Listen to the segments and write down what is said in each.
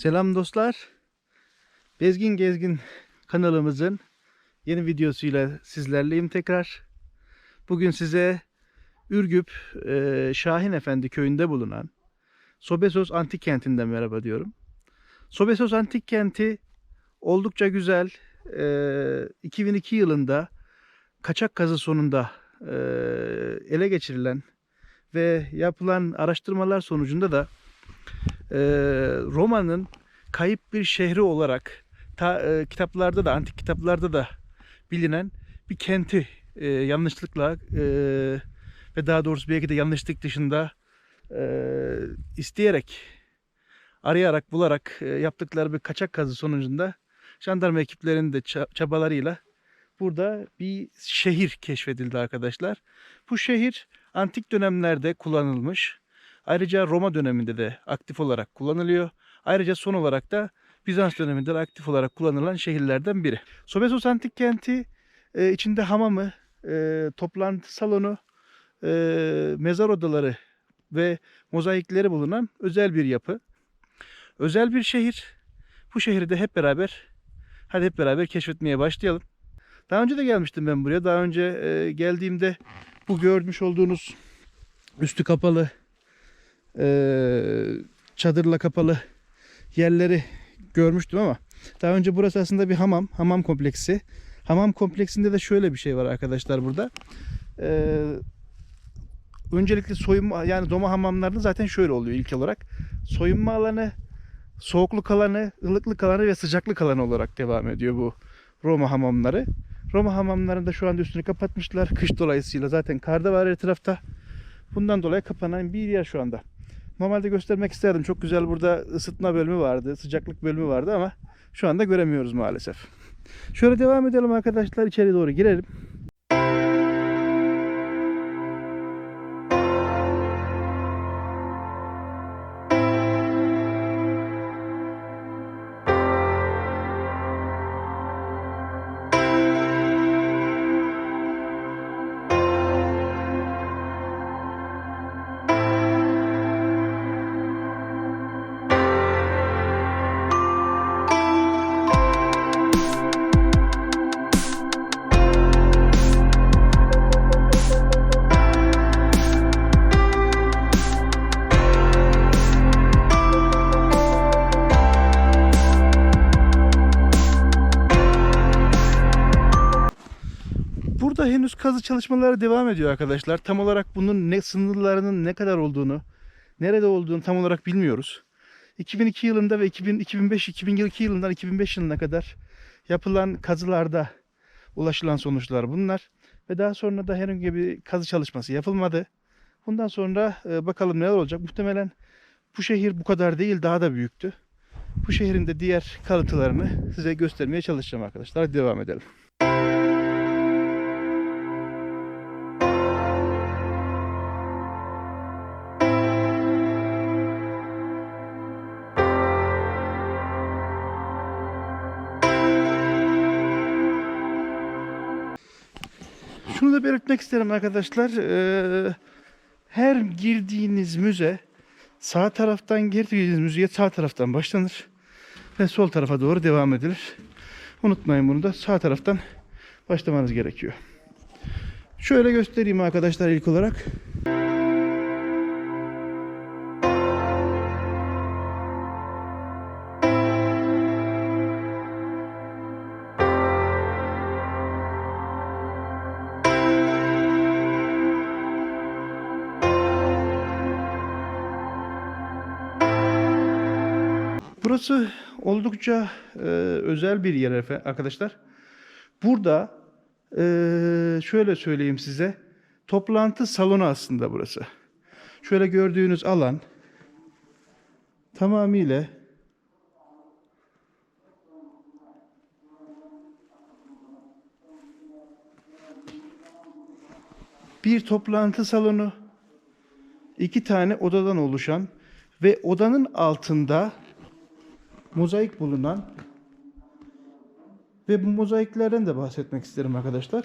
Selam dostlar. Bezgin Gezgin kanalımızın yeni videosuyla sizlerleyim tekrar. Bugün size Ürgüp e, Şahin Efendi köyünde bulunan Sobesos Antik Kenti'nden merhaba diyorum. Sobesos Antik Kenti oldukça güzel. E, 2002 yılında kaçak kazı sonunda e, ele geçirilen ve yapılan araştırmalar sonucunda da e, Roma'nın kayıp bir şehri olarak ta, e, kitaplarda da antik kitaplarda da bilinen bir kenti e, yanlışlıkla e, ve daha doğrusu belki de yanlışlık dışında e, isteyerek arayarak bularak e, yaptıkları bir kaçak kazı sonucunda jandarma ekiplerinin de ça- çabalarıyla burada bir şehir keşfedildi arkadaşlar. Bu şehir antik dönemlerde kullanılmış. Ayrıca Roma döneminde de aktif olarak kullanılıyor. Ayrıca son olarak da Bizans döneminde de aktif olarak kullanılan şehirlerden biri. Sobesos Antik Kenti e, içinde hamamı, e, toplantı salonu, e, mezar odaları ve mozaikleri bulunan özel bir yapı. Özel bir şehir. Bu şehri de hep beraber hadi hep beraber keşfetmeye başlayalım. Daha önce de gelmiştim ben buraya. Daha önce geldiğimde bu görmüş olduğunuz üstü kapalı çadırla kapalı yerleri görmüştüm ama daha önce burası aslında bir hamam, hamam kompleksi. Hamam kompleksinde de şöyle bir şey var arkadaşlar burada. Ee, öncelikle soyunma yani doma hamamlarda zaten şöyle oluyor ilk olarak. Soyunma alanı, soğukluk alanı, ılıklık alanı ve sıcaklık alanı olarak devam ediyor bu Roma hamamları. Roma hamamlarında şu anda üstünü kapatmışlar. Kış dolayısıyla zaten kar da var etrafta. Bundan dolayı kapanan bir yer şu anda. Normalde göstermek isterdim. Çok güzel burada ısıtma bölümü vardı, sıcaklık bölümü vardı ama şu anda göremiyoruz maalesef. Şöyle devam edelim arkadaşlar. içeri doğru girelim. Henüz kazı çalışmaları devam ediyor arkadaşlar. Tam olarak bunun ne sınırlarının ne kadar olduğunu, nerede olduğunu tam olarak bilmiyoruz. 2002 yılında ve 2000, 2005 2002 yılından 2005 yılına kadar yapılan kazılarda ulaşılan sonuçlar bunlar ve daha sonra da herhangi bir kazı çalışması yapılmadı. Bundan sonra e, bakalım neler olacak. Muhtemelen bu şehir bu kadar değil daha da büyüktü. Bu şehrin de diğer kalıntılarını size göstermeye çalışacağım arkadaşlar. Devam edelim. Da belirtmek isterim arkadaşlar. Ee, her girdiğiniz müze sağ taraftan girdiğiniz müzeye sağ taraftan başlanır ve sol tarafa doğru devam edilir. Unutmayın bunu da sağ taraftan başlamanız gerekiyor. Şöyle göstereyim arkadaşlar ilk olarak. Burası oldukça e, özel bir yer arkadaşlar. Burada e, şöyle söyleyeyim size. Toplantı salonu aslında burası. Şöyle gördüğünüz alan tamamıyla bir toplantı salonu, iki tane odadan oluşan ve odanın altında mozaik bulunan ve bu mozaiklerden de bahsetmek isterim arkadaşlar.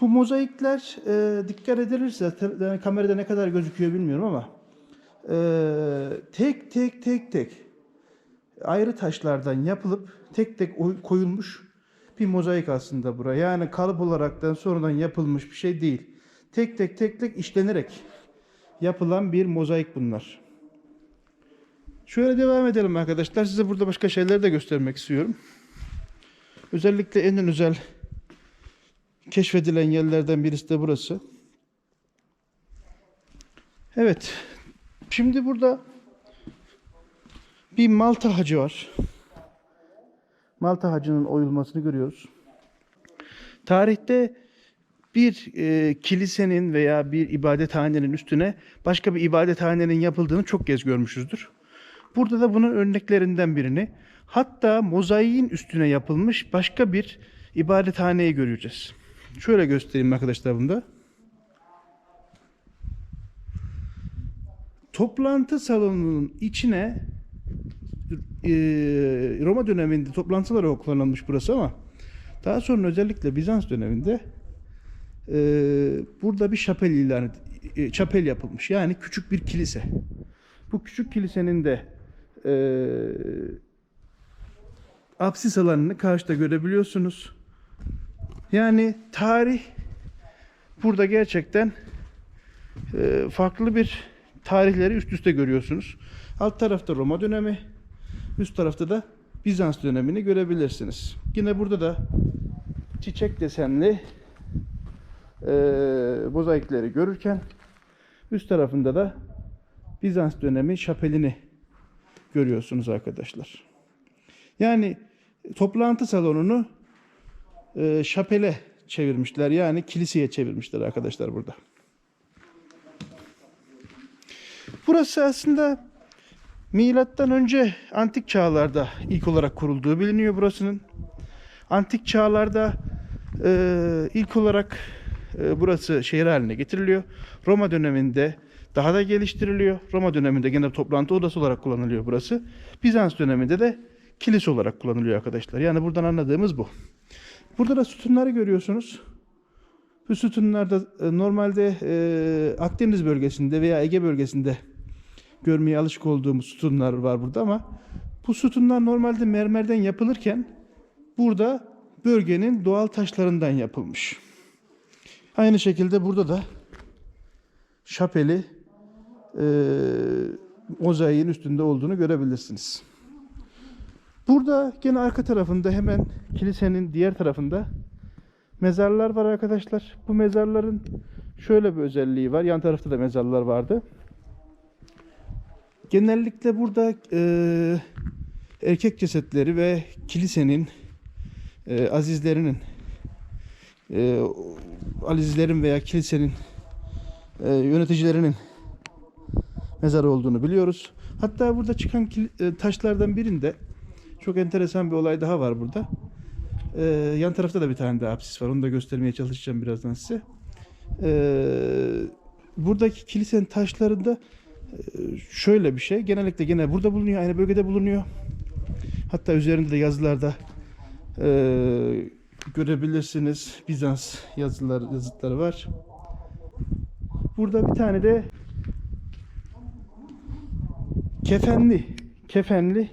Bu mozaikler e, dikkat edilirse yani kamerada ne kadar gözüküyor bilmiyorum ama e, tek tek tek tek ayrı taşlardan yapılıp tek tek oy- koyulmuş bir mozaik aslında bura. Yani kalıp olaraktan sonradan yapılmış bir şey değil. Tek tek tek tek işlenerek yapılan bir mozaik bunlar. Şöyle devam edelim arkadaşlar. Size burada başka şeyler de göstermek istiyorum. Özellikle en özel keşfedilen yerlerden birisi de burası. Evet. Şimdi burada bir Malta hacı var. Malta hacının oyulmasını görüyoruz. Tarihte bir e, kilisenin veya bir ibadethanenin üstüne başka bir ibadethanenin yapıldığını çok kez görmüşüzdür. Burada da bunun örneklerinden birini hatta mozaiğin üstüne yapılmış başka bir ibadethaneyi göreceğiz. Şöyle göstereyim arkadaşlar bunda. Toplantı salonunun içine e, Roma döneminde toplantılara kullanılmış burası ama daha sonra özellikle Bizans döneminde e, burada bir şapel ilan e, şapel yapılmış. Yani küçük bir kilise. Bu küçük kilisenin de e, apsis alanını karşıda görebiliyorsunuz. Yani tarih burada gerçekten e, farklı bir tarihleri üst üste görüyorsunuz. Alt tarafta Roma dönemi, üst tarafta da Bizans dönemini görebilirsiniz. Yine burada da çiçek desenli e, mozaikleri görürken üst tarafında da Bizans dönemi şapelini görüyorsunuz arkadaşlar. Yani toplantı salonunu e, şapele çevirmişler. Yani kiliseye çevirmişler arkadaşlar burada. Burası aslında milattan önce antik çağlarda ilk olarak kurulduğu biliniyor burasının. Antik çağlarda e, ilk olarak e, burası şehir haline getiriliyor. Roma döneminde daha da geliştiriliyor. Roma döneminde gene toplantı odası olarak kullanılıyor burası. Bizans döneminde de kilise olarak kullanılıyor arkadaşlar. Yani buradan anladığımız bu. Burada da sütunları görüyorsunuz. Bu sütunlarda e, normalde e, Akdeniz bölgesinde veya Ege bölgesinde görmeye alışık olduğumuz sütunlar var burada ama bu sütunlar normalde mermerden yapılırken burada bölgenin doğal taşlarından yapılmış. Aynı şekilde burada da şapeli mozaiğin üstünde olduğunu görebilirsiniz. Burada gene arka tarafında hemen kilisenin diğer tarafında mezarlar var arkadaşlar. Bu mezarların şöyle bir özelliği var. Yan tarafta da mezarlar vardı. Genellikle burada e, erkek cesetleri ve kilisenin e, azizlerinin e, azizlerin veya kilisenin e, yöneticilerinin mezarı olduğunu biliyoruz. Hatta burada çıkan e, taşlardan birinde çok enteresan bir olay daha var burada. E, yan tarafta da bir tane daha apsis var. Onu da göstermeye çalışacağım birazdan size. E, buradaki kilisenin taşlarında e, şöyle bir şey. Genellikle gene burada bulunuyor. Aynı bölgede bulunuyor. Hatta üzerinde de yazılarda e, görebilirsiniz. Bizans yazılar, yazıtları var. Burada bir tane de kefenli, kefenli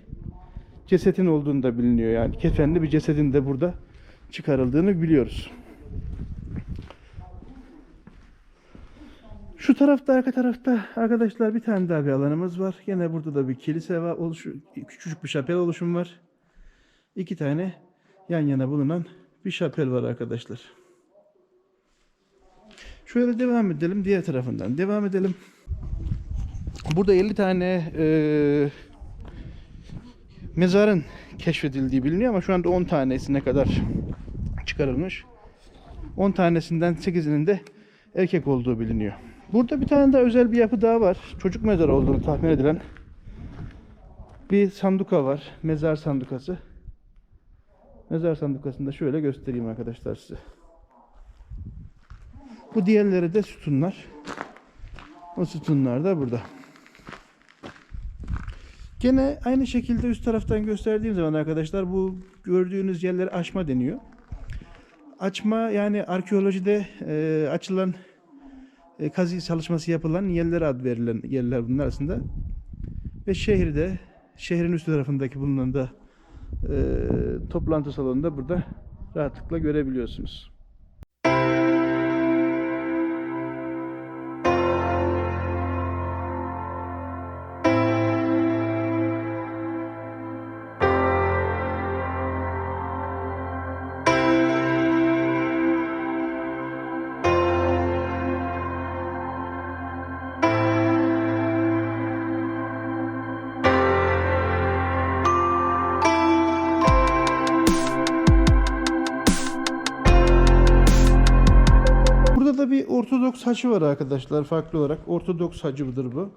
cesetin olduğunu da biliniyor. Yani kefenli bir cesedin de burada çıkarıldığını biliyoruz. Şu tarafta arka tarafta arkadaşlar bir tane daha bir alanımız var. Yine burada da bir kilise var. Oluşu, küçücük bir şapel oluşum var. İki tane yan yana bulunan bir şapel var arkadaşlar. Şöyle devam edelim diğer tarafından. Devam edelim. Burada 50 tane eee mezarın keşfedildiği biliniyor ama şu anda 10 tanesine kadar çıkarılmış. 10 tanesinden 8'inin de erkek olduğu biliniyor. Burada bir tane daha özel bir yapı daha var. Çocuk mezarı olduğunu tahmin edilen bir sanduka var. Mezar sandukası. Mezar sandukasını da şöyle göstereyim arkadaşlar size. Bu diğerleri de sütunlar. O sütunlar da burada. Gene aynı şekilde üst taraftan gösterdiğim zaman arkadaşlar bu gördüğünüz yerlere açma deniyor. Açma yani arkeolojide e, açılan e, kazı çalışması yapılan yerlere ad verilen yerler bunlar arasında. Ve şehirde şehrin üst tarafındaki bulunan da e, toplantı salonunda burada rahatlıkla görebiliyorsunuz. Hacı var arkadaşlar farklı olarak. Ortodoks hacıdır bu.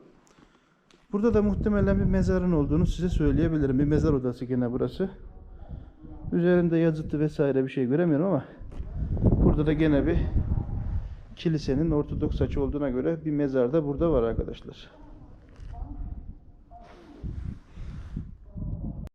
Burada da muhtemelen bir mezarın olduğunu size söyleyebilirim. Bir mezar odası gene burası. Üzerinde yazıtı vesaire bir şey göremiyorum ama burada da gene bir kilisenin Ortodoks hacı olduğuna göre bir mezar da burada var arkadaşlar.